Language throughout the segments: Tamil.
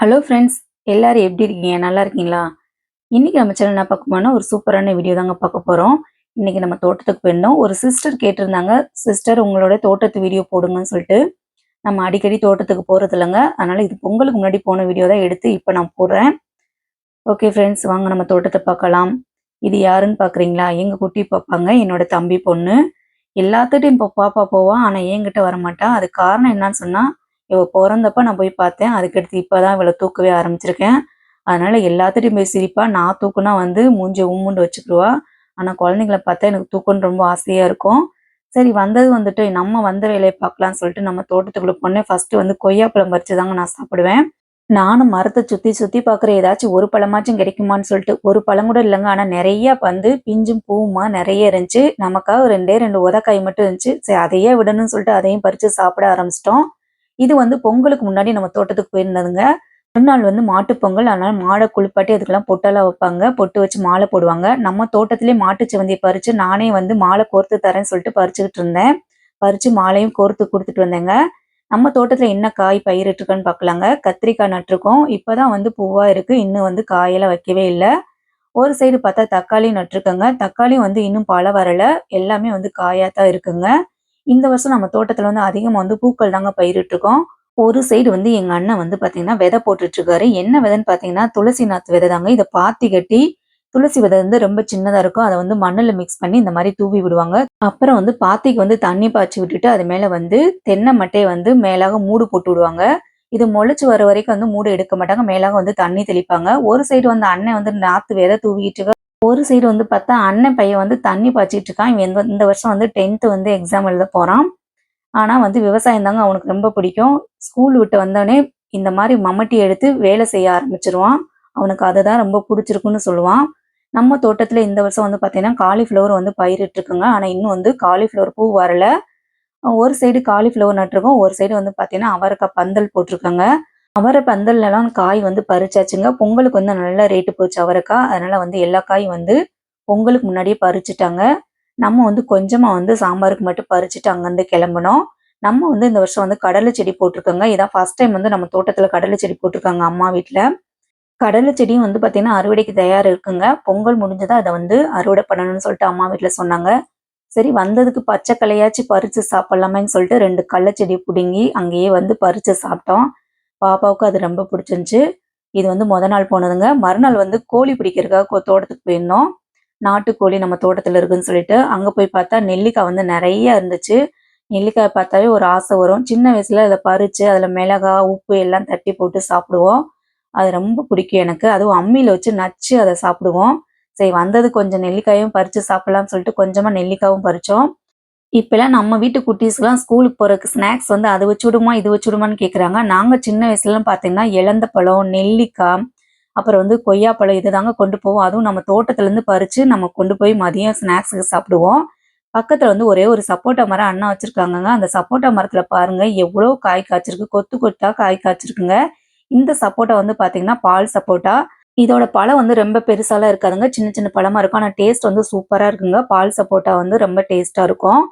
ஹலோ ஃப்ரெண்ட்ஸ் எல்லாரும் எப்படி இருக்கீங்க? நல்லா இருக்கீங்களா? இன்னைக்கு நம்ம சேனல் என்ன பார்க்க ஒரு சூப்பரான வீடியோ தாங்க பார்க்க போகிறோம் இன்னைக்கு நம்ம தோட்டத்துக்கு போயிருந்தோம். ஒரு சிஸ்டர் கேட்டிருந்தாங்க. சிஸ்டர் உங்களோட தோட்டத்து வீடியோ போடுங்கன்னு சொல்லிட்டு. நம்ம அடிக்கடி தோட்டத்துக்கு போகிறது இல்லைங்க. அதனால் இது பொங்கலுக்கு முன்னாடி போன வீடியோ தான் எடுத்து இப்போ நான் போடுறேன். ஓகே ஃப்ரெண்ட்ஸ் வாங்க நம்ம தோட்டத்தை பார்க்கலாம். இது யாருன்னு பார்க்குறீங்களா? எங்கள் குட்டி பார்ப்பாங்க என்னோட தம்பி பொண்ணு. எல்லாத்துட்டையும் இப்போ பாப்பா போவான் ஆனால் என்கிட்ட வர அது காரணம் என்னன்னு சொன்னால் இவள் பிறந்தப்ப நான் போய் பார்த்தேன். அதுக்கடுத்து இப்போதான் இவளை தூக்கவே ஆரம்பிச்சிருக்கேன். அதனால எல்லாத்துட்டையும் போய் சிரிப்பா நான் தூக்குனா வந்து மூஞ்ச உம்முண்டு வச்சுக்கிடுவா ஆனால் குழந்தைங்கள பார்த்தா எனக்கு தூக்குன்னு ரொம்ப ஆசையா இருக்கும். சரி வந்தது வந்துட்டு நம்ம வந்த வேலையை பார்க்கலாம்னு சொல்லிட்டு நம்ம தோட்டத்துக்குள்ள போனேன். ஃபர்ஸ்ட் வந்து கொய்யாப்பழம் பறிச்சு தாங்க நான் சாப்பிடுவேன். நானும் மரத்தை சுத்தி சுத்தி பார்க்குற ஏதாச்சும் ஒரு பழமாச்சும் கிடைக்குமான்னு சொல்லிட்டு ஒரு பழம் கூட இல்லைங்க. ஆனால் நிறைய வந்து பிஞ்சும் பூவுமா நிறைய இருந்துச்சு. நமக்காக ரெண்டே ரெண்டு உதக்காய் மட்டும் இருந்துச்சு. சரி அதையே விடணும்னு சொல்லிட்டு அதையும் பறிச்சு சாப்பிட ஆரம்பிச்சிட்டோம். இது வந்து பொங்கலுக்கு முன்னாடி நம்ம தோட்டத்துக்கு போயிருந்ததுங்க. மறுநாள் வந்து மாட்டுப் பொங்கல் அதனால மாடை குளிப்பாட்டி அதுக்கெல்லாம் பொட்டெல்லாம் வைப்பாங்க. பொட்டு வச்சு மாலை போடுவாங்க. நம்ம தோட்டத்திலே மாட்டு சிவந்தியை பறிச்சு நானே வந்து மாலை கோர்த்து தரேன்னு சொல்லிட்டு பறிச்சுக்கிட்டு இருந்தேன். பறிச்சு மாலையும் கோர்த்து கொடுத்துட்டு வந்தேங்க. நம்ம தோட்டத்துல என்ன காய் பயிரிட்டுருக்கோன்னு பார்க்கலாங்க. கத்திரிக்காய் நட்டிருக்கோம். இப்பதான் வந்து பூவா இருக்கு. இன்னும் வந்து காயெல்லாம் வைக்கவே இல்லை. ஒரு சைடு பார்த்தா தக்காளி நட்டிருக்கோங்க. தக்காளி வந்து இன்னும் பழ வரல. எல்லாமே வந்து காயாக தான் இருக்குங்க. இந்த வருஷம் நம்ம தோட்டத்தில் வந்து அதிகமாக வந்து பூக்கள் தாங்க பயிரிட்டுருக்கோம். ஒரு சைடு வந்து எங்க அண்ணன் வந்து பார்த்தீங்கன்னா விதை போட்டுட்ருக்காரு என்ன விதைன்னு பார்த்தீங்கன்னா துளசி நாத்து விதை தாங்க. இதை பாத்தி கட்டி துளசி விதை வந்து ரொம்ப சின்னதாக இருக்கும். அதை வந்து மண்ணில் மிக்ஸ் பண்ணி இந்த மாதிரி தூவி விடுவாங்க. அப்புறம் வந்து பாத்திக்கு வந்து தண்ணி பாய்ச்சி விட்டுட்டு அது மேலே வந்து தென்னை மட்டையை வந்து மேலாக மூடு போட்டு விடுவாங்க. இது முளைச்சு வர வரைக்கும் வந்து மூடு எடுக்க மாட்டாங்க. மேலாக வந்து தண்ணி தெளிப்பாங்க. ஒரு சைடு வந்து அண்ணன் வந்து நாற்று விதை தூவிட்டு ஒரு சைடு வந்து பார்த்தா அண்ணன் பையன் வந்து தண்ணி பாய்ச்சிட்டு இருக்கான். இவன் இந்த- வருஷம் வந்து டென்த்து வந்து எக்ஸாம் எழுத போகிறான் ஆனால் வந்து விவசாயம் தாங்க அவனுக்கு ரொம்ப பிடிக்கும். ஸ்கூல் விட்டு வந்தோடனே இந்த மாதிரி மம்மட்டி எடுத்து வேலை செய்ய ஆரம்பிச்சிருவான். அவனுக்கு அதுதான் ரொம்ப பிடிச்சிருக்குன்னு சொல்லுவான். நம்ம தோட்டத்தில் இந்த வருஷம் வந்து பார்த்தீங்கன்னா காலிஃப்ளவர் வந்து பயிரிட்டுருக்குங்க ஆனால் இன்னும் வந்து காலிஃப்ளவர் பூ வரல. ஒரு சைடு காலிஃப்ளவர் நட்டிருக்கோம். ஒரு சைடு வந்து பார்த்தீங்கன்னா அவரைக்காய் பந்தல் போட்டிருக்காங்க. அவரை பந்தல்லாம் காய் வந்து பறிச்சாச்சுங்க. பொங்கலுக்கு வந்து நல்ல ரேட்டு போச்சு அவரைக்காய் அதனால வந்து எல்லா காயும் வந்து பொங்கலுக்கு முன்னாடியே பறிச்சுட்டாங்க. நம்ம வந்து கொஞ்சமா வந்து சாம்பாருக்கு மட்டும் பறிச்சுட்டு அங்கேருந்து கிளம்புனோம். நம்ம வந்து இந்த வருஷம் வந்து கடலை செடி போட்டிருக்கோங்க. இதான் ஃபர்ஸ்ட் டைம் வந்து நம்ம தோட்டத்தில் கடலை செடி போட்டிருக்காங்க அம்மா வீட்டில் கடலை செடியும் வந்து பார்த்தீங்கன்னா அறுவடைக்கு தயார் இருக்குங்க. பொங்கல் முடிஞ்சதா அதை வந்து அறுவடை பண்ணணும்னு சொல்லிட்டு அம்மா வீட்டில் சொன்னாங்க. சரி வந்ததுக்கு பச்சை கலையாச்சு பறிச்சு சாப்பிட்லாமேன்னு சொல்லிட்டு ரெண்டு கடலை செடி பிடுங்கி அங்கேயே வந்து பறிச்சு சாப்பிட்டோம். பாப்பாவுக்கு அது ரொம்ப பிடிச்சிருந்துச்சு. இது வந்து முத நாள் போனதுங்க. மறுநாள் வந்து கோழி பிடிக்கிறதுக்காக தோட்டத்துக்கு போயிருந்தோம். நாட்டுக்கோழி நம்ம தோட்டத்தில் இருக்குன்னு சொல்லிட்டு அங்கே போய் பார்த்தா நெல்லிக்காய் வந்து நிறைய இருந்துச்சு. நெல்லிக்காய் பார்த்தாவே ஒரு ஆசை வரும். சின்ன வயசில் அதை பறித்து அதில் மிளகாய் உப்பு எல்லாம் தட்டி போட்டு சாப்பிடுவோம். அது ரொம்ப பிடிக்கும் எனக்கு. அதுவும் அம்மியில் வச்சு நச்சு அதை சாப்பிடுவோம். சரி வந்தது கொஞ்சம் நெல்லிக்காயும் பறித்து சாப்பிட்லாம்னு சொல்லிட்டு கொஞ்சமாக நெல்லிக்காயும் பறித்தோம் இப்பெல்லாம் நம்ம வீட்டு குட்டீஸ்க்குலாம் ஸ்கூலுக்கு போகிறதுக்கு ஸ்நாக்ஸ் வந்து அதை வச்சு விடுமா இது வச்சுடுமான்னு கேட்குறாங்க நாங்கள் சின்ன வயசுலலாம் பார்த்தீங்கன்னா இழந்த பழம் நெல்லிக்காய் அப்புறம் வந்து கொய்யாப்பழம் இதுதாங்க கொண்டு போவோம். அதுவும் நம்ம தோட்டத்துலேருந்து பறித்து நம்ம கொண்டு போய் மதியம் ஸ்நாக்ஸுக்கு சாப்பிடுவோம். பக்கத்தில் வந்து ஒரே ஒரு சப்போட்டா மரம் அண்ணா வச்சுருக்காங்கங்க. அந்த சப்போட்டா மரத்தில் பாருங்கள் எவ்வளோ காய் காய்ச்சிருக்கு. கொத்து கொத்தா காய் காய்ச்சிருக்குங்க. இந்த சப்போட்டா வந்து பார்த்தீங்கன்னா பால் சப்போட்டா. இதோட பழம் வந்து ரொம்ப பெருசாலாம் இருக்காதுங்க. சின்ன சின்ன பழமாக இருக்கும். ஆனால் டேஸ்ட் வந்து சூப்பராக இருக்குங்க. பால் சப்போட்டா வந்து ரொம்ப டேஸ்ட்டாக இருக்கும்.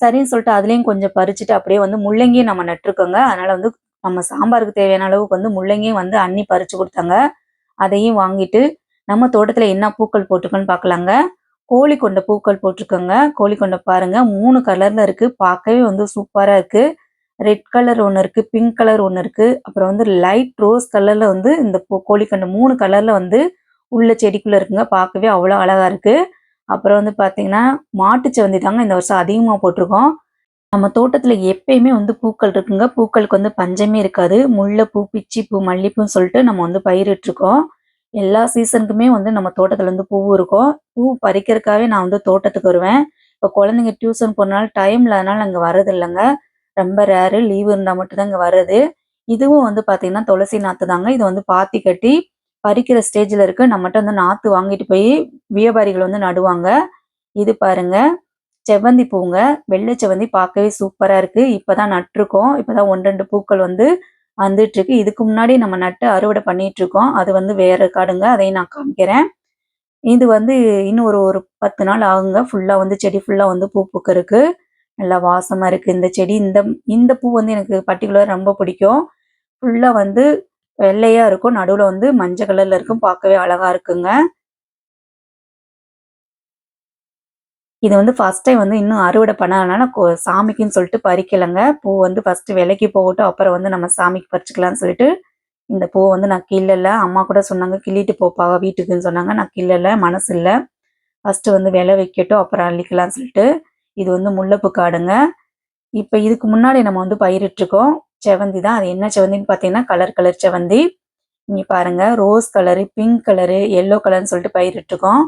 சரின்னு சொல்லிட்டு அதுலேயும் கொஞ்சம் பறிச்சுட்டு அப்படியே வந்து முள்ளங்கியும் நம்ம நட்டிருக்கோங்க. அதனால வந்து நம்ம சாம்பாருக்கு தேவையான அளவுக்கு வந்து முள்ளங்கியும் வந்து அண்ணி பறிச்சு கொடுத்தாங்க. அதையும் வாங்கிட்டு நம்ம தோட்டத்தில் என்ன பூக்கள் போட்டிருக்கோன்னு பார்க்கலாங்க. கோழி கொண்ட பூக்கள் போட்டிருக்கோங்க. கோழி கொண்ட பாருங்க. மூணு கலர்ல இருக்கு. பார்க்கவே வந்து சூப்பராக இருக்கு. ரெட் கலர் ஒன்று இருக்கு. பிங்க் கலர் ஒன்று இருக்கு. அப்புறம் வந்து லைட் ரோஸ் கலர்ல வந்து இந்த பூ- கோழிக்கொண்ட மூணு கலர்ல வந்து உள்ள செடிக்குள்ள இருக்குங்க. பார்க்கவே அவ்வளோ அழகா இருக்குது அப்புறம் வந்து பார்த்தீங்கன்னா மாட்டு செவந்தி தாங்க இந்த வருஷம் அதிகமாக போட்டிருக்கோம். நம்ம தோட்டத்தில் எப்பயுமே வந்து பூக்கள் இருக்குங்க. பூக்களுக்கு வந்து பஞ்சமே இருக்காது. முல்லைப்பூ பிச்சிப்பூ மல்லிப்பூன்னு சொல்லிட்டு நம்ம வந்து பயிரிட்டுருக்கோம். எல்லா சீசனுக்குமே வந்து நம்ம தோட்டத்தில் வந்து பூ இருக்கும். பூ பறிக்கிறதுக்காகவே நான் வந்து தோட்டத்துக்கு வருவேன். இப்போ குழந்தைங்க டியூஷன் போனால டைம் இல்லாதனால அங்கே வர்றது இல்லைங்க ரொம்ப ரேரு லீவு இருந்தால் மட்டும்தான் இங்கே வர்றது. இதுவும் வந்து பார்த்தீங்கன்னா துளசி நாற்று தாங்க. இது வந்து பாத்தி கட்டி பறிக்கிற ஸ்டேஜில் இருக்கு. நம்மகிட்ட வந்து நாற்று வாங்கிட்டு போய் வியாபாரிகள் வந்து நடுவாங்க. இது பாருங்க. செவ்வந்தி பூங்க. வெள்ளை செவ்வந்தி பார்க்கவே சூப்பராக இருக்கு. இப்போதான் நட்டிருக்கோம். இப்போதான் ஒன்று ரெண்டு பூக்கள் வந்து வந்துட்டு இருக்கு இதுக்கு முன்னாடி நம்ம நட்டு அறுவடை பண்ணிட்டு இருக்கோம் அது வந்து வேற காடுங்க. அதையும் நான் காமிக்கிறேன். இது வந்து இன்னும் ஒரு ஒரு பத்து நாள் ஆகுங்க. ஃபுல்லாக வந்து செடி ஃபுல்லாக வந்து பூ பூக்கறதுக்கு. நல்லா வாசமாக இருக்குது இந்த செடி இந்த இந்த பூ வந்து எனக்கு பர்டிகுலராக ரொம்ப பிடிக்கும். ஃபுல்லாக வந்து வெள்ளையா இருக்கும். நடுவுல வந்து மஞ்சள் கலர்ல இருக்கும். பார்க்கவே அழகா இருக்குங்க. இது வந்து ஃபர்ஸ்ட் டைம் வந்து இன்னும் அறுவடை பண்ணாதனால சாமிக்குன்னு சொல்லிட்டு பறிக்கலைங்க. பூ வந்து ஃபர்ஸ்ட் விலைக்கு போகட்டும். அப்புறம் வந்து நம்ம சாமிக்கு பறிச்சுக்கலாம்னு சொல்லிட்டு இந்த பூ வந்து நான் கிள்ளல. அம்மா கூட சொன்னாங்க கிள்ளிட்டு போப்பாவா வீட்டுக்குன்னு சொன்னாங்க. நான் கிள்ளல மனசு இல்லை. ஃபர்ஸ்ட் வந்து விலை வைக்கட்டும். அப்புறம் அள்ளிக்கலாம்னு சொல்லிட்டு. இது வந்து முல்லைப்பூ காடுங்க. இப்போ இதுக்கு முன்னாடி நம்ம வந்து பயிரிட்டுருக்கோம். செவந்தி தான். அது என்ன செவந்தின்னு பார்த்தீங்கன்னா கலர் கலர் செவந்தி. இங்கே பாருங்க rose colour pink colour yellow கலர்னு சொல்லிட்டு பயிரிட்டிருக்கோம்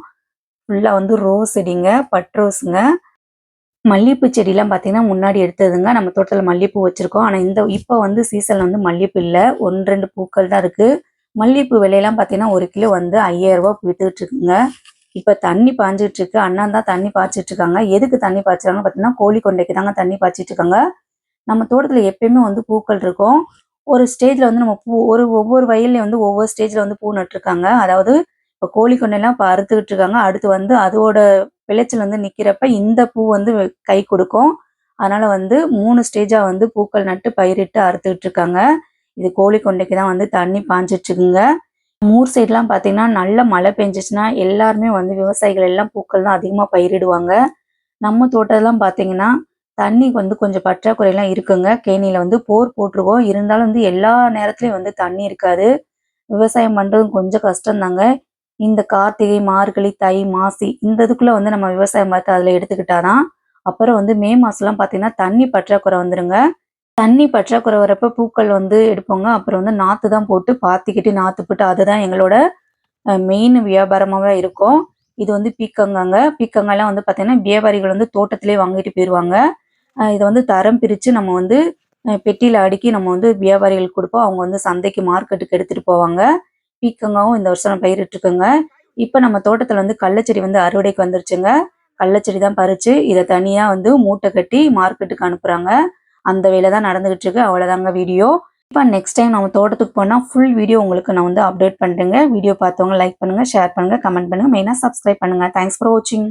ஃபுல்லாக வந்து ரோஸ் செடிங்க பட் ரோஸுங்க மல்லிகைப்பூ செடிலாம் பார்த்தீங்கன்னா முன்னாடி எடுத்ததுங்க. நம்ம தோட்டத்தில் மல்லிகைப்பூ வச்சுருக்கோம். ஆனால் இந்த இப்போ வந்து சீசனில் வந்து மல்லிகைப்பூ இல்லை. ஒன்று ரெண்டு பூக்கள் தான் இருக்குது மல்லிகைப்பூ விலையெல்லாம் பார்த்தீங்கன்னா ஒரு கிலோ வந்து ஐயாயிரம் ரூபாய் இருக்குங்க இப்போ தண்ணி பாஞ்சிட்டு இருக்கு. அண்ணா தான் தண்ணி பாய்ச்சிட்டு இருக்காங்க. எதுக்கு தண்ணி பாய்ச்சுறாங்க பார்த்தீங்கன்னா கோழி கொண்டைக்கு தாங்க தண்ணி பாய்ச்சிட்டு இருக்காங்க. நம்ம தோட்டத்தில் எப்பயுமே வந்து பூக்கள் இருக்கும். ஒரு ஸ்டேஜில் வந்து நம்ம பூ ஒரு ஒவ்வொரு வயல்லையும் வந்து ஒவ்வொரு ஸ்டேஜில் வந்து பூ நட்டுருக்காங்க. அதாவது இப்போ கோழி கொண்டையெல்லாம் இப்போ அறுத்துக்கிட்டு இருக்காங்க. அடுத்து வந்து அதோட விளைச்சல் வந்து நிற்கிறப்ப இந்த பூ வந்து கை கொடுக்கும். அதனால் வந்து மூணு ஸ்டேஜாக வந்து பூக்கள் நட்டு பயிரிட்டு அறுத்துக்கிட்டு இருக்காங்க. இது கோழி கொண்டைக்கு தான் வந்து தண்ணி பாஞ்சிட்ருக்குங்க மூர் ஊர் சைட்லாம் பார்த்தீங்கன்னா நல்ல மழை பெஞ்சிச்சுன்னா எல்லாருமே வந்து விவசாயிகள் எல்லாம் பூக்கள் தான் அதிகமாக பயிரிடுவாங்க. நம்ம தோட்டம்லாம் பார்த்தீங்கன்னா தண்ணி வந்து கொஞ்சம் பற்றாக்குறையெல்லாம் இருக்குங்க. கேணியில் வந்து போர் போட்டிருக்கோம். இருந்தாலும் வந்து எல்லா நேரத்துலையும் வந்து தண்ணி இருக்காது. விவசாயம் பண்ணுறதும் கொஞ்சம் கஷ்டம்தாங்க. இந்த கார்த்திகை மார்கழி தை மாசி இந்த இதுக்குள்ளே வந்து நம்ம விவசாயம் பார்த்து அதில் எடுத்துக்கிட்டாதான் அப்புறம் வந்து மே மாதம்லாம் பார்த்தீங்கன்னா தண்ணி பற்றாக்குறை வந்துருங்க. தண்ணி பற்றாக்குறை வரப்ப பூக்கள் வந்து எடுப்போங்க. அப்புறம் வந்து நாற்று தான் போட்டு பாத்திக்கிட்டு நாற்று போட்டு அதுதான் எங்களோட மெயின் வியாபாரமாகவே இருக்கும். இது வந்து பீக்கங்காங்க. பீக்கங்கெல்லாம் வந்து பார்த்தீங்கன்னா வியாபாரிகள் வந்து தோட்டத்திலே வாங்கிட்டு போயிடுவாங்க இதை வந்து தரம் பிரித்து நம்ம வந்து பெட்டியில் அடுக்கி நம்ம வந்து வியாபாரிகளுக்கு கொடுப்போம். அவங்க வந்து சந்தைக்கு மார்க்கெட்டுக்கு எடுத்துகிட்டு போவாங்க. பீக்கங்காவும் இந்த வருஷம் நான் பயிரிட்டுருக்கோங்க இப்போ நம்ம தோட்டத்தில் வந்து கள்ளச்செடி வந்து அறுவடைக்கு வந்துருச்சுங்க. கள்ளச்செடி தான் பறிச்சு இதை தனியாக வந்து மூட்டை கட்டி மார்க்கெட்டுக்கு அனுப்புகிறாங்க அந்த வேலை தான் நடந்துகிட்டு இருக்கு. அவ்வளோதாங்க வீடியோ. இப்போ நெக்ஸ்ட் டைம் நம்ம தோட்டத்துக்கு போனால் ஃபுல் வீடியோ உங்களுக்கு நான் வந்து அப்டேட் பண்ணுறேங்க வீடியோ பார்த்தவங்க லைக் பண்ணுங்கள் ஷேர் பண்ணுங்கள் கமெண்ட் பண்ணுங்கள் மெயினாக சப்ஸ்கிரைப் பண்ணுங்கள் தேங்க்ஸ் ஃபார் வாட்சிங்